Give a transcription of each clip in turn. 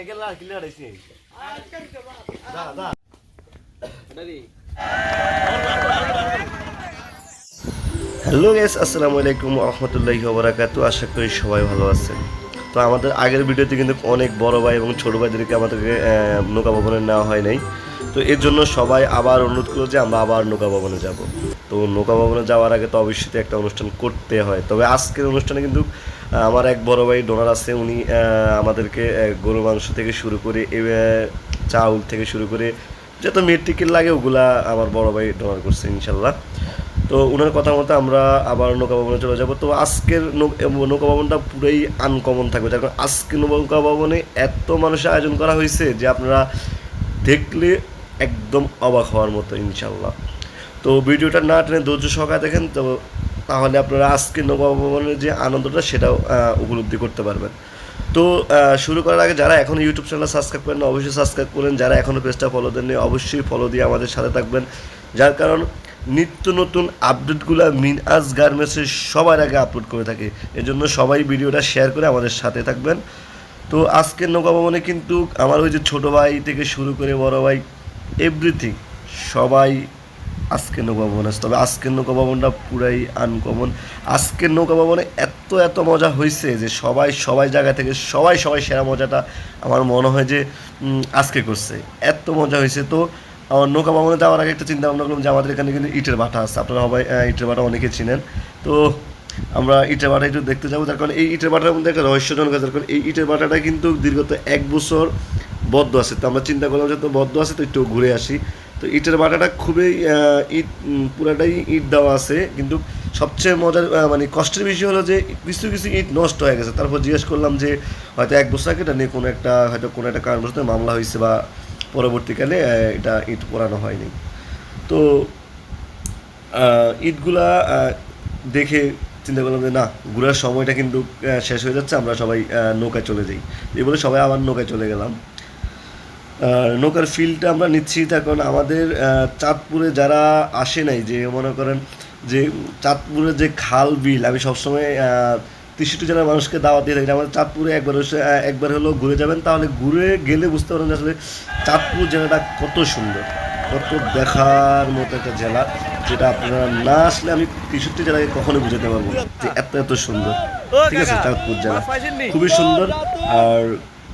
কিলে হারাইছি দা দা hello guess আসসালামু আলাইকুম রহমতুল্লাহি ওবরাকাতু আশা করি সবাই ভালো আছেন তো আমাদের আগের ভিডিওতে কিন্তু অনেক বড় ভাই এবং ছোট ভাইদেরকে আমাদেরকে আহ, নৌকা ভবনে নেওয়া হয় নাই। তো এর জন্য সবাই আবার অনুরোধ করল যে আমরা আবার নৌকা ভবনে যাব। তো নৌকা ভবনে যাওয়ার আগে তো অবশ্যই একটা অনুষ্ঠান করতে হয়। তবে আজকের অনুষ্ঠানে কিন্তু আমার এক বড় ভাই ডোনার আছে, উনি আমাদেরকে গরু মাংস থেকে শুরু করে চাউল থেকে শুরু করে যত মেট্রিকের লাগে ওগুলা আমার বড় ভাই ডোনার করছে, ইনশাল্লাহ। তো ওনার কথা মতো আমরা আবার নৌকা ভবনে চলে যাব। তো আজকের নৌকা ভবনটা পুরোই আনকমন থাকবে। তার কারণ আজকে নৌকা ভবনে এত মানুষের আয়োজন করা হয়েছে যে আপনারা দেখলে একদম অবাক হওয়ার মতো, ইনশাল্লাহ। তো ভিডিওটা না টেনে ধৈর্য সহকারে দেখেন, তো তাহলে আপনারা আজকে ভবনের যে আনন্দটা সেটাও উপলব্ধি করতে পারবেন। তো শুরু করার আগে যারা এখনও ইউটিউব চ্যানেল সাবস্ক্রাইব করেন অবশ্যই সাবস্ক্রাইব করেন। যারা এখনও পেজটা ফলো দেননি, অবশ্যই ফলো দিয়ে আমাদের সাথে থাকবেন। যার কারণ, নিত্য নতুন আপডেটগুলো মিনআজ গার্মেন্টসের সবার আগে আপলোড করে থাকে। এজন্য সবাই ভিডিওটা শেয়ার করে আমাদের সাথে থাকবেন। তো আজকের নৌকা কিন্তু আমার ওই যে ছোটো ভাই থেকে শুরু করে বড় ভাই এভরিথিং সবাই আজকের নৌকা ভবন আছে। তবে আজকের নৌকা ভবনটা পুরাই আনকমন আজকের নৌকা ভবনে এত এত মজা হয়েছে যে সবাই সবাই জায়গা থেকে সবাই সবাই সেরা মজাটা আমার মনে হয় যে আজকে করছে। এত মজা হয়েছে। তো আমার নৌকা ভবনে যাওয়ার আগে একটা চিন্তা ভাবনা করলাম যে আমাদের এখানে কিন্তু ইটের ভাটা আছে। আপনারা সবাই ইটের ভাটা অনেকে চিনেন। তো আমরা ইটের ভাটা একটু দেখতে যাব। তার কারণ এই ইটের ভাটার মধ্যে একটা রহস্যজনক আছে। কারণ এই ইটের ভাটাটা কিন্তু দীর্ঘত এক বছর বদ্ধ আছে। তো আমরা চিন্তা করলাম যে তো বদ্ধ আছে তো একটু ঘুরে আসি। তো ইটের ভাটাটা খুবই ইট পুরাটাই ইট দেওয়া আছে, কিন্তু সবচেয়ে মজার মানে কষ্টের বিষয় হলো যে কিছু কিছু ইট নষ্ট হয়ে গেছে। তারপর জিজ্ঞেস করলাম যে হয়তো এক বছর আগে এটা নিয়ে কোনো একটা, হয়তো কোনো একটা কারণবশত মামলা হয়েছে বা পরবর্তীকালে এটা ইট পোড়ানো হয়নি। তো ইটগুলা দেখে চিন্তা করলাম যে না, ঘোরার সময়টা কিন্তু শেষ হয়ে যাচ্ছে, আমরা সবাই নৌকায় চলে যাই। এই বলে সবাই আবার নৌকায় চলে গেলাম। নৌকার ফিলটা আমরা নিচ্ছি। কারণ আমাদের চাঁদপুরে যারা আসে নাই যে মনে করেন যে চাঁদপুরের যে খাল বিল আমি সবসময় তেষট্টি জেলার মানুষকে দাওয়াত দিয়ে থাকি। আমাদের চাঁদপুরে একবার একবার হলেও ঘুরে যাবেন। তাহলে ঘুরে গেলে বুঝতে পারবেন যে আসলে চাঁদপুর জেলাটা কত সুন্দর কত দেখার মতো একটা জেলা যেটা আপনারা না আসলে আমি তেষট্টি জেলাকে কখনো বুঝাতে পারব যে এত এত সুন্দর। ঠিক আছে? চাঁদপুর জেলা খুবই সুন্দর আর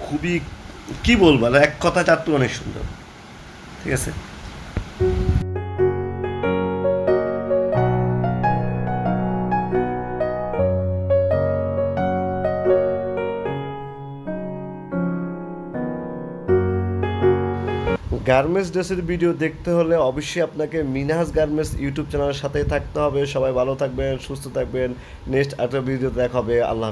খুবই কি বলব? এক কথা চাঁদপুর অনেক সুন্দর। ঠিক আছে? গার্মেন্টস ড্রেসের ভিডিও দেখতে হলে অবশ্যই আপনাকে মিনহাজ গার্মেন্টস ইউটিউব চ্যানেলের সাথেই থাকতে হবে। সবাই ভালো থাকবেন, সুস্থ থাকবেন। নেক্সট একটা ভিডিও দেখা হবে। আল্লাহ।